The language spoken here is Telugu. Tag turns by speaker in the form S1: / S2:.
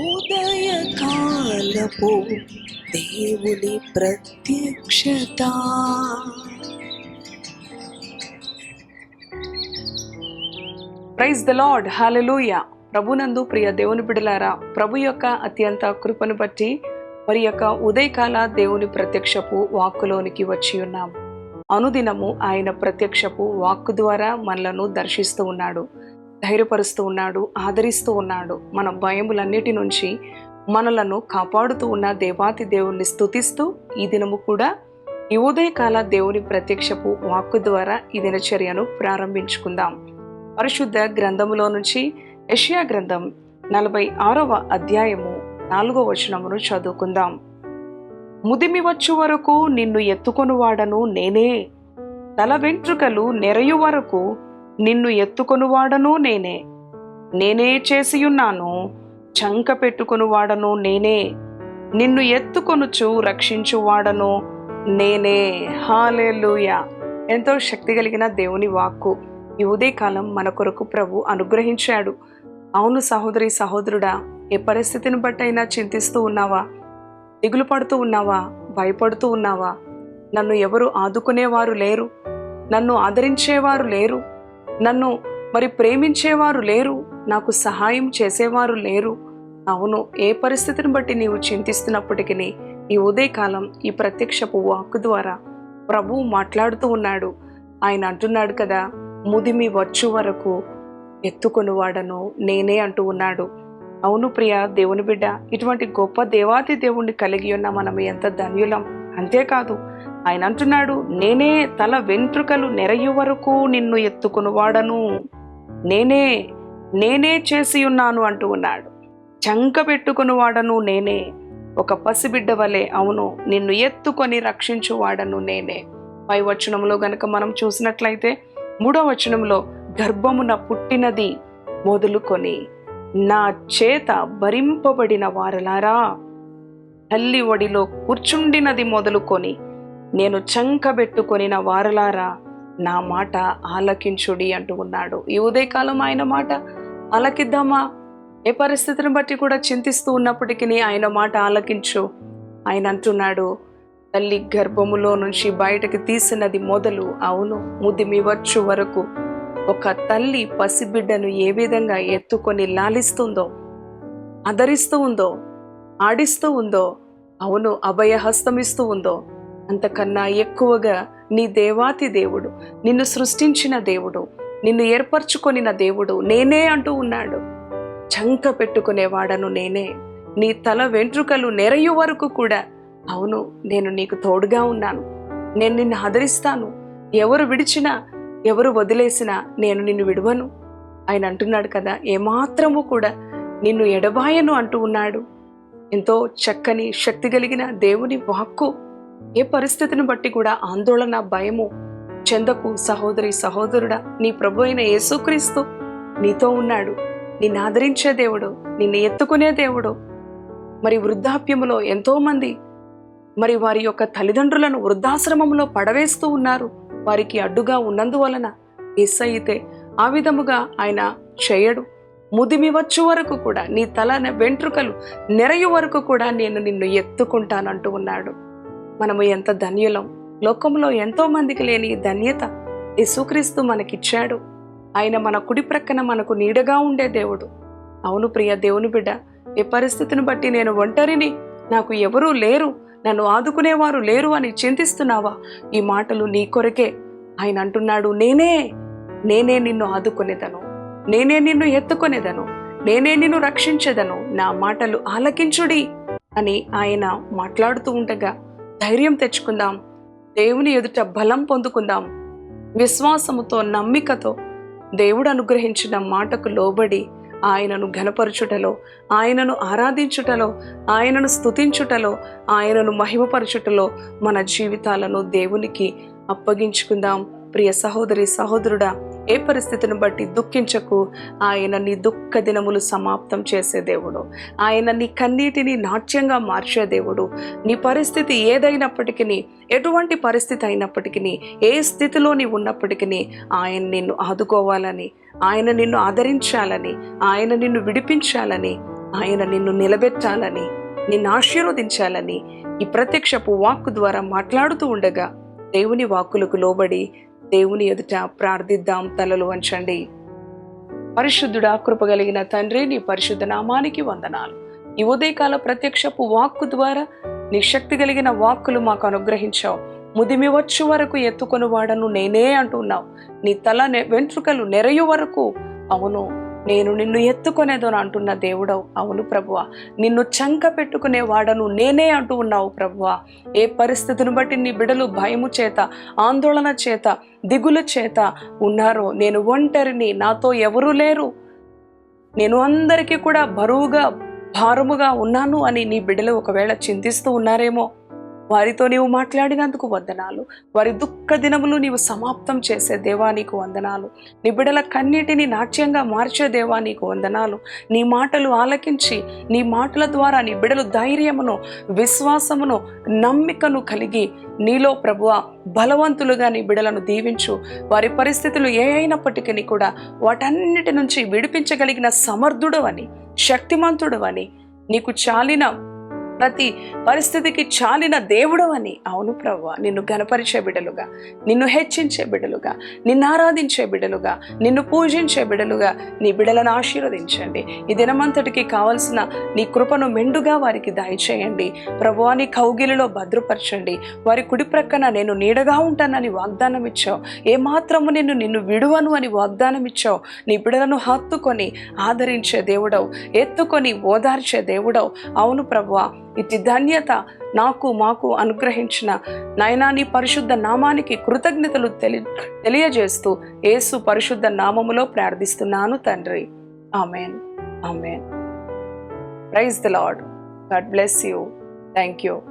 S1: ఉదయకాలపు దేవుని ప్రత్యక్షత.
S2: ప్రైజ్ ద లార్డ్ హాలెలూయ ప్రభునందు ప్రియ దేవుని బిడలారా ప్రభు యొక్క అత్యంత కృపను బట్టి మరి యొక్క ఉదయకాల దేవుని ప్రత్యక్షపు వాక్కులోనికి వచ్చి ఉన్నాం. అనుదినము ఆయన ప్రత్యక్షపు వాక్కు ద్వారా మనలను దర్శిస్తూ ఉన్నాడు. ధైర్యపరుస్తూ ఉన్నాడు ఆదరిస్తూ ఉన్నాడు. మన భయములన్నిటి నుంచి మనలను కాపాడుతూ ఉన్న దేవాతి దేవుణ్ణి స్థుతిస్తూ ఈ దినము కూడా ఈ ఉదయకాల దేవుని ప్రత్యక్షపు వాక్కు ద్వారా ఈ దినచర్యను ప్రారంభించుకుందాం. పరిశుద్ధ గ్రంథములో నుంచి యషియా గ్రంథం నలభై ఆరవ అధ్యాయము నాలుగో వచనమును చదువుకుందాం. ముదిమి వచ్చు వరకు నిన్ను ఎత్తుకొనువాడను నేనే తల వెంట్రుకలు నెరయు వరకు నిన్ను ఎత్తుకొనువాడను నేనే. నేనే చేసియున్నాను చంక పెట్టుకొనువాడను నేనే. నిన్ను ఎత్తుకొనుచు రక్షించువాడను నేనే. హాలేలుయా. ఎంతో శక్తి కలిగిన దేవుని వాక్కు. ఈ ఉదయకాలం మన కొరకు ప్రభు అనుగ్రహించాడు. అవును సహోదరి సహోదరుడా ఏ పరిస్థితిని బట్టైనా చింతిస్తూ ఉన్నావా? దిగులు పడుతూ ఉన్నావా? భయపడుతూ ఉన్నావా? నన్ను ఎవరు ఆదుకునేవారు లేరు? నన్ను ఆదరించేవారు లేరు? నన్ను మరి ప్రేమించేవారు లేరు నాకు సహాయం చేసేవారు లేరు. అవును ఏ పరిస్థితిని బట్టి నీవు చింతిస్తున్నప్పటికీ ఈ ఉదయకాలం ఈ ప్రత్యక్షపు వాక్కు ద్వారా ప్రభువు మాట్లాడుతూ ఉన్నాడు. ఆయన అంటున్నాడు కదా ముదిమి వచ్చు వరకు ఎత్తుకొనివాడను నేనే అంటూ ఉన్నాడు. అవును ప్రియ దేవుని బిడ్డ ఇటువంటి గొప్ప దేవాతి దేవుణ్ణి కలిగి ఉన్న మనం ఎంత ధన్యులం. అంతేకాదు ఆయన అంటున్నాడు నేనే తల వెంట్రుకలు నెరయు వరకు నిన్ను ఎత్తుకునివాడను. నేనే నేనే చేసి ఉన్నాను అంటూ ఉన్నాడు. చంక పెట్టుకునివాడను నేనే. ఒక పసిబిడ్డ వలె అవును నిన్ను ఎత్తుకొని రక్షించువాడను నేనే. పై వచనంలో గనక మనం చూసినట్లయితే మూడో వచనంలో గర్భమున పుట్టినది మొదలుకొని నా చేత భరింపబడిన వారలారా. తల్లి ఒడిలో కూర్చుండినది మొదలుకొని నేను చంకబెట్టుకొనిన వారలారా నా మాట ఆలకించుడి అంటూ ఉన్నాడు. ఈ ఉదయకాలం ఆయన మాట ఆలకిద్దామా? ఏ పరిస్థితిని బట్టి కూడా చింతిస్తూ ఉన్నప్పటికీ ఆయన మాట ఆలకించు. ఆయన అంటున్నాడు తల్లి గర్భములో నుంచి బయటకు తీసినది మొదలు అవును ముదిమి వరకు. ఒక తల్లి పసిబిడ్డను ఏ విధంగా ఎత్తుకొని లాలిస్తుందో ఆదరిస్తూ ఉందో ఆడిస్తూ ఉందో అవును అభయహస్తమిస్తూ ఉందో అంతకన్నా ఎక్కువగా నీ దేవాతి దేవుడు నిన్ను సృష్టించిన దేవుడు నిన్ను ఏర్పరచుకొనిన దేవుడు నేనే అంటూ ఉన్నాడు. చంక పెట్టుకునేవాడను నేనే. నీ తల వెంట్రుకలు నెరయు వరకు కూడా అవును నేను నీకు తోడుగా ఉన్నాను. నేను నిన్ను ఆదరిస్తాను. ఎవరు విడిచినా ఎవరు వదిలేసినా నేను నిన్ను విడవను. ఆయన అంటున్నాడు కదా ఏమాత్రము కూడా నిన్ను ఎడబాయను అంటూ ఉన్నాడు. ఎంతో చక్కని శక్తి కలిగిన దేవుని వాక్కు ఏ పరిస్థితిని బట్టి కూడా ఆందోళన భయము చెందకు సహోదరి సహోదరుడా నీ ప్రభు అయిన యేసుక్రీస్తు నీతో ఉన్నాడు. నిన్ను ఆదరించే దేవుడు నిన్ను ఎత్తుకునే దేవుడు. మరి వృద్ధాప్యములో ఎంతోమంది మరి వారి యొక్క తల్లిదండ్రులను వృద్ధాశ్రమంలో పడవేస్తూ ఉన్నారు. వారికి అడ్డుగా ఉన్నందువలన ఎస్ అయితే ఆ విధముగా ఆయన చేయడు. ముదిమి వచ్చు వరకు కూడా నీ తల వెంట్రుకలు నెరయు వరకు కూడా నేను నిన్ను ఎత్తుకుంటానంటూ ఉన్నాడు. మనము ఎంత ధన్యులం. లోకంలో ఎంతో మందికి లేని ఈ ధన్యత యేసుక్రీస్తు మనకిచ్చాడు. ఆయన మన కుడి ప్రక్కన మనకు నీడగా ఉండే దేవుడు. అవును ప్రియ దేవుని బిడ్డ ఏ పరిస్థితిని బట్టి నేను ఒంటరిని నాకు ఎవరూ లేరు నన్ను ఆదుకునేవారు లేరు అని చింతిస్తున్నావా? ఈ మాటలు నీ కొరకే. ఆయన అంటున్నాడు నేనే నేనే నిన్ను ఆదుకునేదను. నేనే నిన్ను ఎత్తుకునేదను. నేనే నిన్ను రక్షించేదను. నా మాటలు ఆలకించుడి అని ఆయన మాట్లాడుతూ ఉండగా ధైర్యం తెచ్చుకుందాం. దేవుని ఎదుట బలం పొందుకుందాం. విశ్వాసముతో నమ్మికతో దేవుడు అనుగ్రహించిన మాటకు లోబడి ఆయనను ఘనపరచుటలో ఆయనను ఆరాధించుటలో ఆయనను స్తుతించుటలో ఆయనను మహిమపరచుటలో మన జీవితాలను దేవునికి అప్పగించుకుందాం. ప్రియ సహోదరి సహోదరుడా ఏ పరిస్థితిని బట్టి దుఃఖించకు? ఆయన నీ దుఃఖ దినములు సమాప్తం చేసే దేవుడు. ఆయన నీ కన్నీటిని నాట్యంగా మార్చే దేవుడు. నీ పరిస్థితి ఏదైనప్పటికీ ఎటువంటి పరిస్థితి అయినప్పటికీ ఏ స్థితిలో నీ ఉన్నప్పటికీ ఆయన నిన్ను ఆదుకోవాలని ఆయన నిన్ను ఆదరించాలని ఆయన నిన్ను విడిపించాలని ఆయన నిన్ను నిలబెట్టాలని నిన్ను ఆశీర్వదించాలని ఈ ప్రత్యక్షపు వాక్కు ద్వారా మాట్లాడుతూ ఉండగా దేవుని వాక్కులకు లోబడి దేవుని ఎదుట ప్రార్థిద్దాం తలలు వంచండి. పరిశుద్ధుడా కృపగలిగిన తండ్రి నీ పరిశుద్ధ నామానికి వందనాలు. ఈ ఉదయకాల ప్రత్యక్షపు వాక్కు ద్వారా నీ శక్తి కలిగిన వాక్కులు మాకు అనుగ్రహించావు. ముదిమి వచ్చు వరకు ఎత్తుకొని వాడను నేనే అంటున్నావు. నీ తల నె- వెంట్రుకలు నెరయు వరకు అవును. నేను నిన్ను ఎత్తుకునేదో అంటున్న దేవుడవు. అవును ప్రభువా. నిన్ను చంక పెట్టుకునే వాడను నేనే అంటూ ఉన్నావు ప్రభువా. ఏ పరిస్థితిని బట్టి నీ బిడలు భయము చేత ఆందోళన చేత దిగుల చేత ఉన్నారో నేను ఒంటరిని నాతో ఎవరూ లేరు. నేను అందరికీ కూడా బరువుగా భారముగా ఉన్నాను అని నీ బిడ్డలు ఒకవేళ చింతిస్తూ ఉన్నారేమో వారితో నీవు మాట్లాడినందుకు వందనాలు. వారి దుఃఖ దినములు నీవు సమాప్తం చేసే దేవా నీకు వందనాలు. నీ బిడల కన్నిటిని నాట్యంగా మార్చే దేవా నీకు వందనాలు. నీ మాటలు ఆలకించి నీ మాటల ద్వారా నీ బిడలు ధైర్యమును విశ్వాసమును నమ్మికను కలిగి నీలో ప్రభువ బలవంతులుగా నీ బిడలను దీవించు. వారి పరిస్థితులు ఏ అయినప్పటికీ కూడా వాటన్నిటి నుంచి విడిపించగలిగిన సమర్థుడవని శక్తిమంతుడవని అని నీకు చాలిన ప్రతి పరిస్థితికి చాలిన దేవుడు అని. అవును ప్రవ్వ నిన్ను గనపరిచే బిడలుగా నిన్ను హెచ్చించే బిడలుగా నిన్ను ఆరాధించే బిడలుగా నిన్ను పూజించే బిడలుగా నీ బిడలను ఆశీర్వదించండి. ఈ దినమంతటికి కావలసిన నీ కృపను మెండుగా వారికి దయచేయండి. ప్రభువా నీ కౌగిలిలో భద్రపరచండి. వారి కుడి ప్రక్కన నేను నీడగా ఉంటానని వాగ్దానం ఇచ్చావు. ఏమాత్రము నిన్ను నిన్ను విడువను అని వాగ్దానం ఇచ్చావు. నీ బిడలను హత్తుకొని ఆదరించే దేవుడవు ఎత్తుకొని ఓదార్చే దేవుడవు. అవును ప్రభువా ఇటు ధన్యత నాకు మాకు అనుగ్రహించిన నయనాని నీ పరిశుద్ధ నామానికి కృతజ్ఞతలు తెలి తెలియజేస్తూ యేసు పరిశుద్ధ నామములో ప్రార్థిస్తున్నాను తండ్రి. Amen. Amen. Praise the Lord God bless you. Thank you